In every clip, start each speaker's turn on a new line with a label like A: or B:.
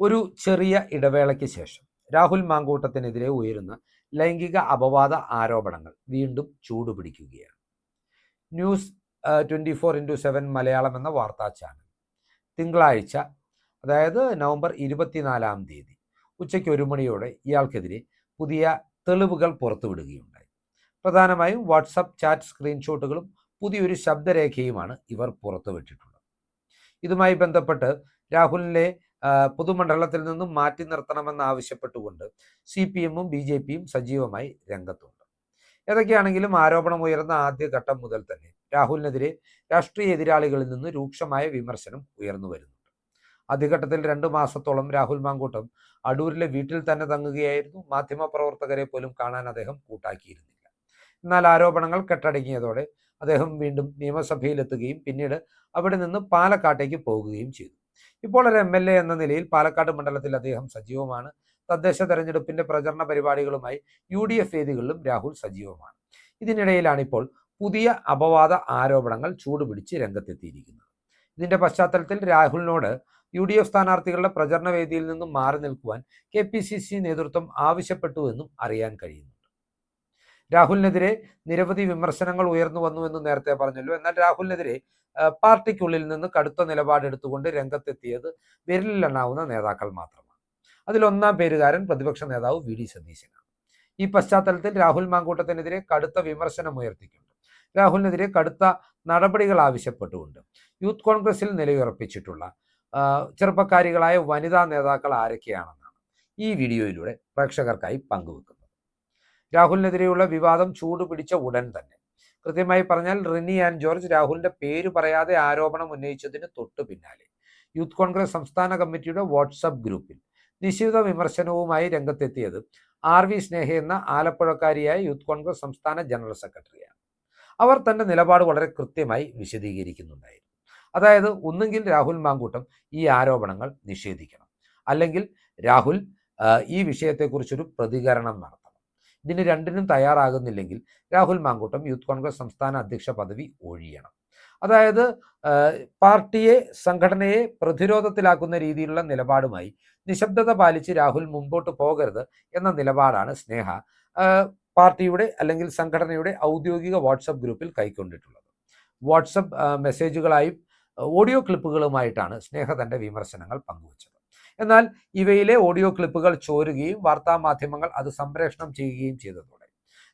A: ഒരു ചെറിയ ഇടവേളയ്ക്ക് ശേഷം രാഹുൽ മാങ്കൂട്ടത്തിനെതിരെ ഉയരുന്ന ലൈംഗിക അപവാദ ആരോപണങ്ങൾ വീണ്ടും ചൂടുപിടിക്കുകയാണ്. News twenty four into seven Malayalam എന്ന വാർത്താ ചാനൽ. തിങ്കളാഴ്ച അതായത് നവംബർ ഇരുപത്തിനാലാം തീയതി ഉച്ചയ്ക്ക് ഒരു മണിയോടെ ഇയാൾക്കെതിരെ പുതിയ തെളിവുകൾ പുറത്തുവിടുകയുണ്ടായി. പ്രധാനമായും വാട്സപ്പ് ചാറ്റ് സ്ക്രീൻഷോട്ടുകളും പുതിയൊരു ശബ്ദരേഖയുമാണ് ഇവർ പുറത്തുവിട്ടിട്ടുള്ളത്. ഇതുമായി ബന്ധപ്പെട്ട് രാഹുലിനെ പൊതുമണ്ഡലത്തിൽ നിന്നും മാറ്റി നിർത്തണമെന്ന് ആവശ്യപ്പെട്ടുകൊണ്ട് സി പി എമ്മും ബി ജെ പിയും സജീവമായി രംഗത്തുണ്ട്. ഏതൊക്കെയാണെങ്കിലും ആരോപണം ഉയർന്ന ആദ്യഘട്ടം മുതൽ തന്നെ രാഹുലിനെതിരെ രാഷ്ട്രീയ എതിരാളികളിൽ നിന്ന് രൂക്ഷമായ വിമർശനം ഉയർന്നു വരുന്നുണ്ട്. ആദ്യഘട്ടത്തിൽ രണ്ടു മാസത്തോളം രാഹുൽ മാങ്കൂട്ടം അടൂരിലെ വീട്ടിൽ തന്നെ തങ്ങുകയായിരുന്നു. മാധ്യമപ്രവർത്തകരെ പോലും കാണാൻ അദ്ദേഹം കൂട്ടാക്കിയിരുന്നില്ല. എന്നാൽ ആരോപണങ്ങൾ കെട്ടടങ്ങിയതോടെ അദ്ദേഹം വീണ്ടും നിയമസഭയിലെത്തുകയും പിന്നീട് അവിടെ നിന്ന് പാലക്കാട്ടേക്ക് പോകുകയും ചെയ്തു. ഇപ്പോൾ ഒരു എം എൽ എ എന്ന നിലയിൽ പാലക്കാട് മണ്ഡലത്തിൽ അദ്ദേഹം സജീവമാണ്. തദ്ദേശ തെരഞ്ഞെടുപ്പിന്റെ പ്രചരണ പരിപാടികളുമായി യു ഡി എഫ് വേദികളിലും രാഹുൽ സജീവമാണ്. ഇതിനിടയിലാണ് ഇപ്പോൾ പുതിയ അപവാദ ആരോപണങ്ങൾ ചൂടുപിടിച്ച് രംഗത്തെത്തിയിരിക്കുന്നത്. ഇതിന്റെ പശ്ചാത്തലത്തിൽ രാഹുലിനോട് യു ഡി എഫ് സ്ഥാനാർത്ഥികളുടെ പ്രചരണ വേദിയിൽ നിന്നും മാറി നിൽക്കുവാൻ കെ പി സി സി നേതൃത്വം ആവശ്യപ്പെട്ടുവെന്നും അറിയാൻ കഴിയുന്നുണ്ട് രാഹുലിനെതിരെ നിരവധി വിമർശനങ്ങൾ ഉയർന്നു വന്നു എന്ന് നേരത്തെ പറഞ്ഞല്ലോ. എന്നാൽ രാഹുലിനെതിരെ പാർട്ടിക്കുള്ളിൽ നിന്ന് കടുത്ത നിലപാടെടുത്തുകൊണ്ട് രംഗത്തെത്തിയത് വിരലിലെണ്ണാവുന്ന നേതാക്കൾ മാത്രമാണ്. അതിലൊന്നാം പേരുകാരൻ പ്രതിപക്ഷ നേതാവ് വി. ഡി. സതീശനാണ്. ഈ പശ്ചാത്തലത്തിൽ രാഹുൽ മാങ്കൂട്ടത്തിനെതിരെ കടുത്ത വിമർശനം ഉയർത്തിക്കൊണ്ട് രാഹുലിനെതിരെ കടുത്ത നടപടികൾ ആവശ്യപ്പെട്ടുകൊണ്ട് യൂത്ത് കോൺഗ്രസിൽ നിലയുറപ്പിച്ചിട്ടുള്ള ചെറുപ്പക്കാരികളായ വനിതാ നേതാക്കൾ ആരൊക്കെയാണെന്നാണ് ഈ വീഡിയോയിലൂടെ പ്രേക്ഷകർക്കായി പങ്കുവെക്കുന്നത്. രാഹുലിനെതിരെയുള്ള വിവാദം ചൂടുപിടിച്ച ഉടൻ തന്നെ. കൃത്യമായി പറഞ്ഞാൽ റിനി ആൻഡ് ജോർജ് രാഹുലിന്റെ പേര് പറയാതെ ആരോപണം ഉന്നയിച്ചതിന് തൊട്ടു പിന്നാലെ. യൂത്ത് കോൺഗ്രസ് സംസ്ഥാന കമ്മിറ്റിയുടെ വാട്സപ്പ് ഗ്രൂപ്പിൽ നിശ്ചിത വിമർശനവുമായി രംഗത്തെത്തിയത് ആർ വി സ്നേഹ എന്ന ആലപ്പുഴക്കാരിയായ യൂത്ത് കോൺഗ്രസ് സംസ്ഥാന ജനറൽ സെക്രട്ടറിയാണ്. അവർ തന്റെ നിലപാട് വളരെ കൃത്യമായി വിശദീകരിക്കുന്നുണ്ടായിരുന്നു. അതായത് ഒന്നുകിൽ രാഹുൽ മാങ്കൂട്ടം ഈ ആരോപണങ്ങൾ നിഷേധിക്കണം. അല്ലെങ്കിൽ രാഹുൽ ഈ വിഷയത്തെക്കുറിച്ചൊരു പ്രതികരണം നടത്തണം. ഇതിന് രണ്ടിനും തയ്യാറാകുന്നില്ലെങ്കിൽ രാഹുൽ മാങ്കൂട്ടം യൂത്ത് കോൺഗ്രസ് സംസ്ഥാന അധ്യക്ഷ പദവി ഒഴിയണം. അതായത് പാർട്ടിയെ സംഘടനയെ പ്രതിരോധത്തിലാക്കുന്ന രീതിയിലുള്ള നിലപാടുമായി നിശബ്ദത പാലിച്ച് രാഹുൽ മുമ്പോട്ട് പോകരുത് എന്ന നിലപാടാണ് സ്നേഹ പാർട്ടിയുടെ അല്ലെങ്കിൽ സംഘടനയുടെ ഔദ്യോഗിക വാട്സപ്പ് ഗ്രൂപ്പിൽ കൈക്കൊണ്ടിട്ടുള്ളത്. വാട്സപ്പ് മെസ്സേജുകളായും ഓഡിയോ ക്ലിപ്പുകളുമായിട്ടാണ് സ്നേഹ തന്റെ വിമർശനങ്ങൾ പങ്കുവച്ചത്. എന്നാൽ ഇവയിലെ ഓഡിയോ ക്ലിപ്പുകൾ ചോരുകയും വാർത്താ മാധ്യമങ്ങൾ അത് സംപ്രേഷണം ചെയ്യുകയും ചെയ്തതോടെ.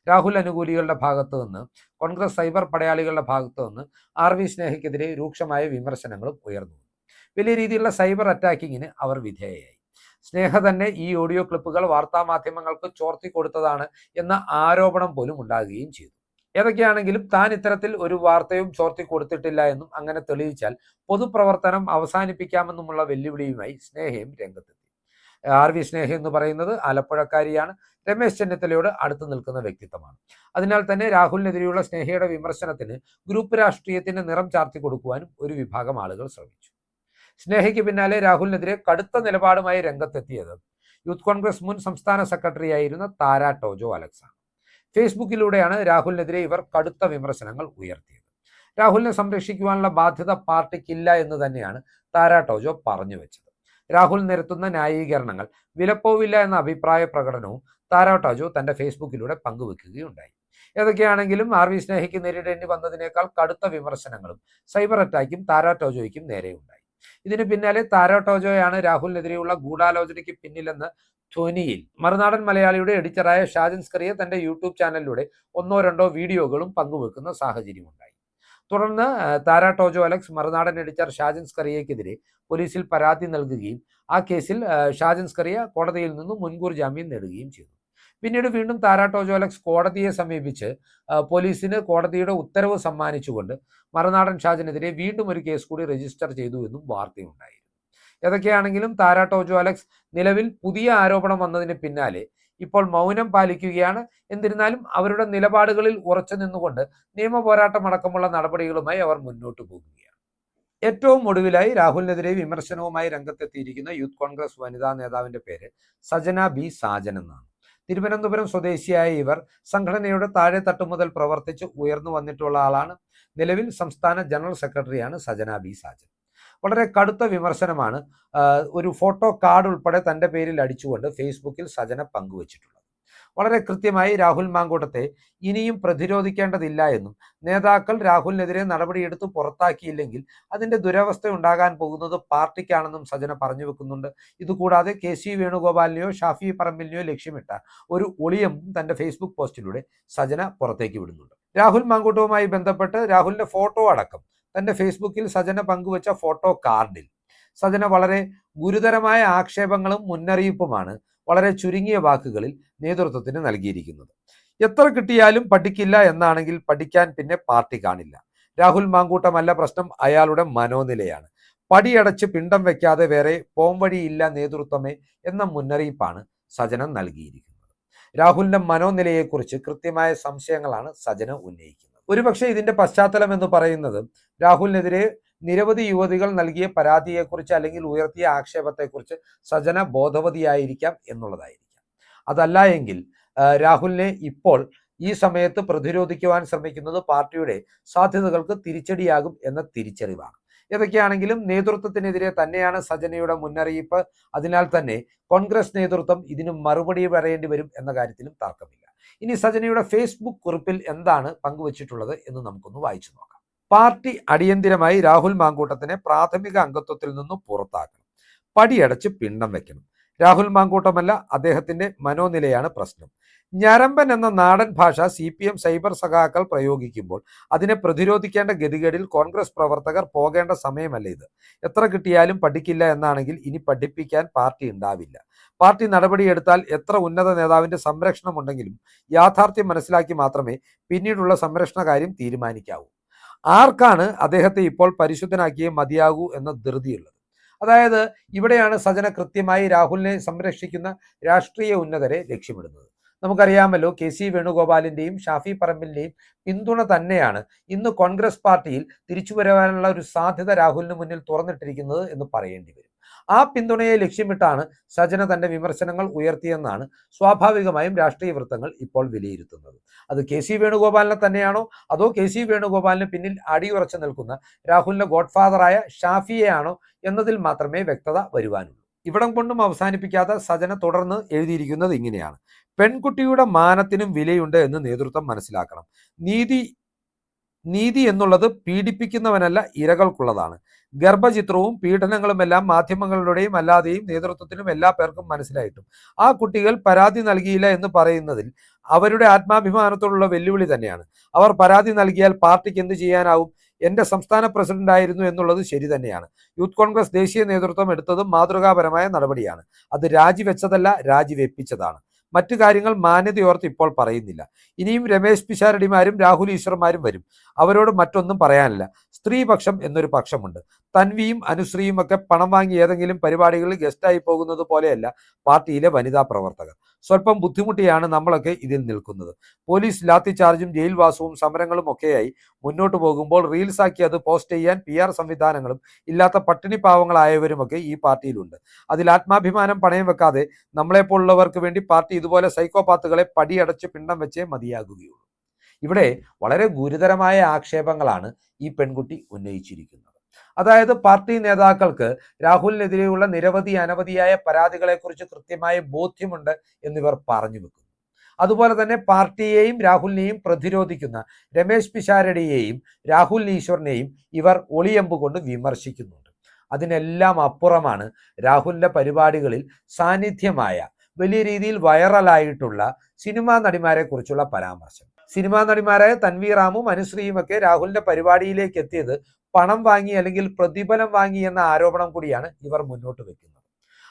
A: രാഹുൽ അനുകൂലികളുടെ ഭാഗത്തു നിന്ന് കോൺഗ്രസ് സൈബർ പടയാളികളുടെ ഭാഗത്തു നിന്ന് ആർ വി സ്നേഹയ്ക്കെതിരെ രൂക്ഷമായ വിമർശനങ്ങളും ഉയർന്നു വലിയ രീതിയിലുള്ള സൈബർ അറ്റാക്കിങ്ങിന് അവർ വിധേയയായി. സ്നേഹ തന്നെ ഈ ഓഡിയോ ക്ലിപ്പുകൾ വാർത്താ മാധ്യമങ്ങൾക്ക് ചോർത്തി കൊടുത്തതാണ് എന്ന ആരോപണം പോലും ഉണ്ടാകുകയും ചെയ്തു. ഏതൊക്കെയാണെങ്കിലും താൻ ഇത്തരത്തിൽ ഒരു വാർത്തയും ചോർത്തി കൊടുത്തിട്ടില്ല എന്നും അങ്ങനെ തെളിയിച്ചാൽ പൊതുപ്രവർത്തനം അവസാനിപ്പിക്കാമെന്നുമുള്ള വെല്ലുവിളിയുമായി സ്നേഹയും രംഗത്തെത്തി. ആർ വി സ്നേഹ എന്ന് പറയുന്നത് ആലപ്പുഴക്കാരിയാണ്. രമേശ് ചെന്നിത്തലയോട് അടുത്തു നിൽക്കുന്ന വ്യക്തിത്വമാണ്. അതിനാൽ തന്നെ രാഹുലിനെതിരെയുള്ള സ്നേഹയുടെ വിമർശനത്തിന് ഗ്രൂപ്പ് രാഷ്ട്രീയത്തിന്റെ നിറം ചാർത്തി കൊടുക്കുവാനും ഒരു വിഭാഗം ആളുകൾ ശ്രമിച്ചു. സ്നേഹയ്ക്ക് പിന്നാലെ രാഹുലിനെതിരെ കടുത്ത നിലപാടുമായി രംഗത്തെത്തിയത് യൂത്ത് കോൺഗ്രസ് മുൻ സംസ്ഥാന സെക്രട്ടറിയായിരുന്ന താര ടോജോ അലക്സ് ആണ് ഫേസ്ബുക്കിലൂടെയാണ് രാഹുലിനെതിരെ ഇവർ കടുത്ത വിമർശനങ്ങൾ ഉയർത്തിയത്. രാഹുലിനെ സംരക്ഷിക്കുവാനുള്ള ബാധ്യത പാർട്ടിക്കില്ല എന്ന് തന്നെയാണ് താരാ ടോജോ പറഞ്ഞു വെച്ചത്. രാഹുൽ നിരത്തുന്ന ന്യായീകരണങ്ങൾ വിലപ്പോവില്ല എന്ന അഭിപ്രായ പ്രകടനവും താരാ ടോജോ തന്റെ ഫേസ്ബുക്കിലൂടെ പങ്കുവെക്കുകയുണ്ടായി. ഏതൊക്കെയാണെങ്കിലും ആർ വി സ്നേഹയ്ക്ക് നേരിടേണ്ടി വന്നതിനേക്കാൾ കടുത്ത വിമർശനങ്ങളും സൈബർ അറ്റാക്കും താരാ ടോജോയ്ക്കും നേരെയുണ്ടായി. ഇതിന് പിന്നാലെ താരാ ടോജോയാണ് രാഹുലിനെതിരെയുള്ള ഗൂഢാലോചനയ്ക്ക് പിന്നിലെന്ന് ധ്വനിയിൽ. മറുനാടൻ മലയാളിയുടെ എഡിറ്ററായ ഷാജൻ സ്കറിയ തന്റെ യൂട്യൂബ് ചാനലിലൂടെ ഒന്നോ രണ്ടോ വീഡിയോകളും പങ്കുവെക്കുന്ന സാഹചര്യമുണ്ടായി. തുടർന്ന് താര ടോജോ അലക്സ് മറുനാടൻ എഡിറ്റർ ഷാജൻ സ്കറിയക്കെതിരെ പോലീസിൽ പരാതി നൽകുകയും ആ കേസിൽ ഷാജൻ സ്കറിയ കോടതിയിൽ നിന്നും മുൻകൂർ ജാമ്യം നേടുകയും ചെയ്തു. പിന്നീട് വീണ്ടും താര ടോജോ അലക്സ് കോടതിയെ സമീപിച്ച് പോലീസിന് കോടതിയുടെ ഉത്തരവ് സമ്മാനിച്ചുകൊണ്ട് മറുനാടൻ ഷാജിനെതിരെ വീണ്ടും ഒരു കേസ് കൂടി രജിസ്റ്റർ ചെയ്തു എന്നും വാർത്തയുണ്ടായിരുന്നു ഏതൊക്കെയാണെങ്കിലും താര ടോജോ അലക്സ് നിലവിൽ പുതിയ ആരോപണം വന്നതിന് പിന്നാലെ ഇപ്പോൾ മൗനം പാലിക്കുകയാണ്. എന്നിരുന്നാലും അവരുടെ നിലപാടുകളിൽ ഉറച്ചു നിന്നുകൊണ്ട് നിയമ പോരാട്ടം അടക്കമുള്ള നടപടികളുമായി അവർ മുന്നോട്ട് പോകുകയാണ്. ഏറ്റവും ഒടുവിലായി രാഹുലിനെതിരെ വിമർശനവുമായി രംഗത്തെത്തിയിരിക്കുന്ന യൂത്ത് കോൺഗ്രസ് വനിതാ നേതാവിന്റെ പേര് സജന ബി സാജൻ എന്നാണ്. തിരുവനന്തപുരം സ്വദേശിയായ ഇവർ സംഘടനയുടെ താഴെ തട്ടു മുതൽ പ്രവർത്തിച്ച് ഉയർന്നു വന്നിട്ടുള്ള ആളാണ്. നിലവിൽ സംസ്ഥാന ജനറൽ സെക്രട്ടറിയാണ് സജന ബി സാജൻ. വളരെ കടുത്ത വിമർശനമാണ് ഒരു ഫോട്ടോ കാർഡ് ഉൾപ്പെടെ തന്റെ പേരിൽ അടിച്ചുകൊണ്ട് ഫേസ്ബുക്കിൽ സജന പങ്കുവച്ചിട്ടുള്ളത്. വളരെ കൃത്യമായി രാഹുൽ മാങ്കൂട്ടത്തെ ഇനിയും പ്രതിരോധിക്കേണ്ടതില്ല എന്നും നേതാക്കൾ രാഹുലിനെതിരെ നടപടിയെടുത്ത് പുറത്താക്കിയില്ലെങ്കിൽ അതിന്റെ ദുരവസ്ഥ ഉണ്ടാകാൻ പോകുന്നത് പാർട്ടിക്കാണെന്നും സജന പറഞ്ഞു വെക്കുന്നുണ്ട്. ഇതുകൂടാതെ കെ സി വേണുഗോപാലിനെയോ ഷാഫി പറമ്പിലിനെയോ ലക്ഷ്യമിട്ട ഒരു ഒളിയം തന്റെ ഫേസ്ബുക്ക് പോസ്റ്റിലൂടെ സജന പുറത്തേക്ക് വിടുന്നുണ്ട്. രാഹുൽ മാങ്കൂട്ടവുമായി ബന്ധപ്പെട്ട് രാഹുലിന്റെ ഫോട്ടോ അടക്കം തന്റെ ഫേസ്ബുക്കിൽ സജന പങ്കുവച്ച ഫോട്ടോ കാർഡിൽ. സജന വളരെ ഗുരുതരമായ ആക്ഷേപങ്ങളും മുന്നറിയിപ്പുമാണ് വളരെ ചുരുങ്ങിയ വാക്കുകളിൽ നേതൃത്വത്തിന് നൽകിയിരിക്കുന്നത്. എത്ര കിട്ടിയാലും പഠിക്കില്ല എന്നാണെങ്കിൽ പഠിക്കാൻ പിന്നെ പാർട്ടി കാണില്ല. രാഹുൽ മാങ്കൂട്ടമല്ല പ്രശ്നം അയാളുടെ മനോനിലയാണ്. പടിയടച്ച് പിണ്ടം വെക്കാതെ വേറെ പോംവഴിയില്ല നേതൃത്വമേ എന്ന മുന്നറിയിപ്പാണ് സജന നൽകിയിരിക്കുന്നത്. രാഹുലിന്റെ മനോനിലയെക്കുറിച്ച് കൃത്യമായ സംശയങ്ങളാണ് സജന ഉന്നയിക്കുന്നത്. ഒരുപക്ഷെ ഇതിന്റെ പശ്ചാത്തലം എന്ന് പറയുന്നത് രാഹുലിനെതിരെ നിരവധി യുവതികൾ നൽകിയ പരാതിയെക്കുറിച്ച് അല്ലെങ്കിൽ ഉയർത്തിയ ആക്ഷേപത്തെക്കുറിച്ച് സജന ബോധവതിയായിരിക്കാം എന്നുള്ളതായിരിക്കാം. അതല്ല എങ്കിൽ രാഹുലിനെ ഇപ്പോൾ ഈ സമയത്ത് പ്രതിരോധിക്കുവാൻ ശ്രമിക്കുന്നത് പാർട്ടിയുടെ സാധ്യതകൾക്ക് തിരിച്ചടിയാകും എന്ന തിരിച്ചറിവാണ്. ഏതൊക്കെയാണെങ്കിലും നേതൃത്വത്തിനെതിരെ തന്നെയാണ് സജനയുടെ മുന്നറിയിപ്പ്. അതിനാൽ തന്നെ കോൺഗ്രസ് നേതൃത്വം ഇതിന് മറുപടി പറയേണ്ടി വരും എന്ന കാര്യത്തിലും തർക്കമില്ല. ഇനി സജനയുടെ ഫേസ്ബുക്ക് കുറിപ്പിൽ എന്താണ് പങ്കുവച്ചിട്ടുള്ളത് എന്ന് നമുക്കൊന്ന് വായിച്ചു നോക്കാം. പാർട്ടി അടിയന്തിരമായി രാഹുൽ മാങ്കൂട്ടത്തിനെ പ്രാഥമിക അംഗത്വത്തിൽ നിന്ന് പുറത്താക്കണം. പടിയടച്ച് പിണ്ടം വെക്കണം. രാഹുൽ മാങ്കൂട്ടമല്ല അദ്ദേഹത്തിന്റെ മനോനിലയാണ് പ്രശ്നം. ഞരമ്പൻ എന്ന നാടൻ ഭാഷ സി പി എം സൈബർ സഖാക്കൾ പ്രയോഗിക്കുമ്പോൾ അതിനെ പ്രതിരോധിക്കേണ്ട ഗതികേടിൽ കോൺഗ്രസ് പ്രവർത്തകർ പോകേണ്ട സമയമല്ല ഇത്. എത്ര കിട്ടിയാലും പഠിക്കില്ല എന്നാണെങ്കിൽ ഇനി പഠിപ്പിക്കാൻ പാർട്ടി ഉണ്ടാവില്ല. പാർട്ടി നടപടിയെടുത്താൽ എത്ര ഉന്നത നേതാവിന്റെ സംരക്ഷണമുണ്ടെങ്കിലും യാഥാർത്ഥ്യം മനസ്സിലാക്കി മാത്രമേ പിന്നീടുള്ള സംരക്ഷണ കാര്യം തീരുമാനിക്കാവൂ. ആർക്കാണ് അദ്ദേഹത്തെ ഇപ്പോൾ പരിശുദ്ധനാക്കിയേ മതിയാകൂ എന്ന ധൃതിയുള്ളത്? അതായത് ഇവിടെയാണ് സജന കൃത്യമായി രാഹുലിനെ സംരക്ഷിക്കുന്ന രാഷ്ട്രീയ ഉന്നതരെ ലക്ഷ്യമിടുന്നത്. നമുക്കറിയാമല്ലോ കെ സി വേണുഗോപാലിന്റെയും ഷാഫി പറമ്പിലിന്റെയും പിന്തുണ തന്നെയാണ് ഇന്ന് കോൺഗ്രസ് പാർട്ടിയിൽ തിരിച്ചു വരാനുള്ള ഒരു സാധ്യത രാഹുലിന് മുന്നിൽ തുറന്നിട്ടിരിക്കുന്നത് എന്ന് പറയേണ്ടി വരും ആ പിന്തുണയെ ലക്ഷ്യമിട്ടാണ് സജന തന്റെ വിമർശനങ്ങൾ ഉയർത്തിയെന്നാണ് സ്വാഭാവികമായും രാഷ്ട്രീയ വൃത്തങ്ങൾ ഇപ്പോൾ വിലയിരുത്തുന്നത്. അത് കെ സി വേണുഗോപാലിനെ തന്നെയാണോ? അതോ കെ സി വേണുഗോപാലിന് പിന്നിൽ അടിയുറച്ചു നിൽക്കുന്ന രാഹുലിന്റെ ഗോഡ്ഫാദറായ ഷാഫിയെയാണോ എന്നതിൽ മാത്രമേ വ്യക്തത വരുവാനുള്ളൂ. ഇവിടം കൊണ്ടും അവസാനിപ്പിക്കാതെ സജന തുടർന്ന് എഴുതിയിരിക്കുന്നത് ഇങ്ങനെയാണ്. പെൺകുട്ടിയുടെ മാനത്തിനും വിലയുണ്ട് എന്ന് നേതൃത്വം മനസ്സിലാക്കണം. നീതി നീതി എന്നുള്ളത് പീഡിപ്പിക്കുന്നവനല്ല ഇരകൾക്കുള്ളതാണ്. ഗർഭചിത്രവും പീഡനങ്ങളുമെല്ലാം മാധ്യമങ്ങളുടെയും അല്ലാതെയും നേതൃത്വത്തിനും എല്ലാ പേർക്കും മനസ്സിലായിട്ടും. ആ കുട്ടികൾ പരാതി നൽകിയില്ല എന്ന് പറയുന്നതിൽ അവരുടെ ആത്മാഭിമാനത്തോടുള്ള വെല്ലുവിളി തന്നെയാണ്. അവർ പരാതി നൽകിയാൽ പാർട്ടിക്ക് എന്ത് ചെയ്യാനാവും? എന്റെ സംസ്ഥാന പ്രസിഡന്റ് ആയിരുന്നു എന്നുള്ളത് ശരി തന്നെയാണ്. യൂത്ത് കോൺഗ്രസ് ദേശീയ നേതൃത്വം എടുത്തതും മാതൃകാപരമായ നടപടിയാണ്. അത് രാജിവെച്ചതല്ല രാജിവെപ്പിച്ചതാണ്. മറ്റു കാര്യങ്ങൾ മാന്യതയോർത്ത് ഇപ്പോൾ പറയുന്നില്ല. ഇനിയും രമേശ് പിഷാരടിമാരും രാഹുൽ ഈശ്വർമാരും വരും. അവരോട് മറ്റൊന്നും പറയാനില്ല. സ്ത്രീപക്ഷം എന്നൊരു പക്ഷമുണ്ട്. തൻവിയും അനുശ്രീയും ഒക്കെ പണം വാങ്ങി ഏതെങ്കിലും പരിപാടികളിൽ ഗസ്റ്റായി പോകുന്നത് പോലെയല്ല പാർട്ടിയിലെ വനിതാ പ്രവർത്തകർ. സ്വല്പം ബുദ്ധിമുട്ടിയാണ് നമ്മളൊക്കെ ഇതിൽ നിൽക്കുന്നത്. പോലീസ് ലാത്തി ചാർജും ജയിൽവാസവും സമരങ്ങളും ഒക്കെയായി മുന്നോട്ട് പോകുമ്പോൾ റീൽസ് ആക്കി അത് പോസ്റ്റ് ചെയ്യാൻ പി ആർ സംവിധാനങ്ങളും ഇല്ലാത്ത പട്ടിണി പാവങ്ങളായവരുമൊക്കെ ഈ പാർട്ടിയിലുണ്ട്. അതിൽ ആത്മാഭിമാനം പണയം വെക്കാതെ നമ്മളെപ്പോലുള്ളവർക്ക് വേണ്ടി പാർട്ടി ഇതുപോലെ സൈക്കോപാത്തുകളെ പടിയടച്ച് പിണ്ടം വെച്ചേ മതിയാകുകയുള്ളൂ. ഇവിടെ വളരെ ഗുരുതരമായ ആക്ഷേപങ്ങളാണ് ഈ പെൺകുട്ടി ഉന്നയിച്ചിരിക്കുന്നത്. അതായത് പാർട്ടി നേതാക്കൾക്ക് രാഹുലിനെതിരെയുള്ള നിരവധി അനവധിയായ പരാതികളെക്കുറിച്ച് കൃത്യമായ ബോധ്യമുണ്ട് എന്നിവർ പറഞ്ഞു വെക്കുന്നു. അതുപോലെ തന്നെ പാർട്ടിയെയും രാഹുലിനെയും പ്രതിരോധിക്കുന്ന രമേശ് പിഷാരടിയെയും രാഹുൽ ഈശ്വറിനെയും ഇവർ ഒളിയമ്പ് കൊണ്ട് വിമർശിക്കുന്നുണ്ട്. അതിനെല്ലാം അപ്പുറമാണ് രാഹുലിന്റെ പരിപാടികളിൽ സാന്നിധ്യമായ വലിയ രീതിയിൽ വൈറലായിട്ടുള്ള സിനിമാ നടിമാരെ കുറിച്ചുള്ള പരാമർശം. സിനിമാ നടിമാരായ തൻവീർ റാമും അനുശ്രീയും ഒക്കെ രാഹുലിന്റെ പരിപാടിയിലേക്ക് എത്തിയത് പണം വാങ്ങി അല്ലെങ്കിൽ പ്രതിഫലം വാങ്ങി എന്ന ആരോപണം കൂടിയാണ് ഇവർ മുന്നോട്ട് വെക്കുന്നത്.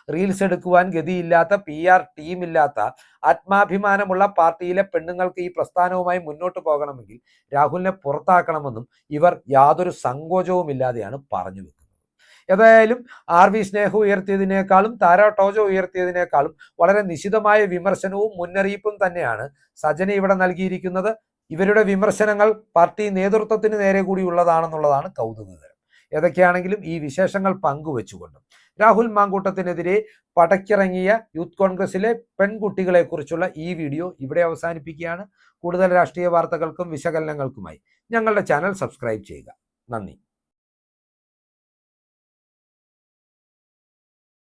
A: റീൽസ് എടുക്കുവാൻ ഗതിയില്ലാത്ത പി ആർ ടീമില്ലാത്ത ആത്മാഭിമാനമുള്ള പാർട്ടിയിലെ പെണ്ണുങ്ങൾക്ക് ഈ പ്രസ്ഥാനവുമായി മുന്നോട്ട് പോകണമെങ്കിൽ രാഹുലിനെ പുറത്താക്കണമെന്നും ഇവർ യാതൊരു സങ്കോചവുമില്ലാതെയാണ് പറഞ്ഞു വെക്കുന്നത്. ഏതായാലും ആർ വി സ്നേഹ ഉയർത്തിയതിനേക്കാളും താര ടോജോ ഉയർത്തിയതിനേക്കാളും വളരെ നിശിതമായ വിമർശനവും മുന്നറിയിപ്പും തന്നെയാണ് സജന ഇവിടെ നൽകിയിരിക്കുന്നത്. ഇവരുടെ വിമർശനങ്ങൾ പാർട്ടി നേതൃത്വത്തിന് നേരെ കൂടി ഉള്ളതാണെന്നുള്ളതാണ് കൗതുകകരം. ഏതൊക്കെയാണെങ്കിലും ഈ വിശേഷങ്ങൾ പങ്കുവെച്ചുകൊണ്ടും. രാഹുൽ മാങ്കൂട്ടത്തിനെതിരെ പടക്കിറങ്ങിയ യൂത്ത് കോൺഗ്രസിലെ പെൺകുട്ടികളെക്കുറിച്ചുള്ള ഈ വീഡിയോ ഇവിടെ അവസാനിപ്പിക്കുകയാണ്. കൂടുതൽ രാഷ്ട്രീയ വാർത്തകൾക്കും വിശകലനങ്ങൾക്കുമായി ഞങ്ങളുടെ ചാനൽ സബ്സ്ക്രൈബ് ചെയ്യുക. നന്ദി.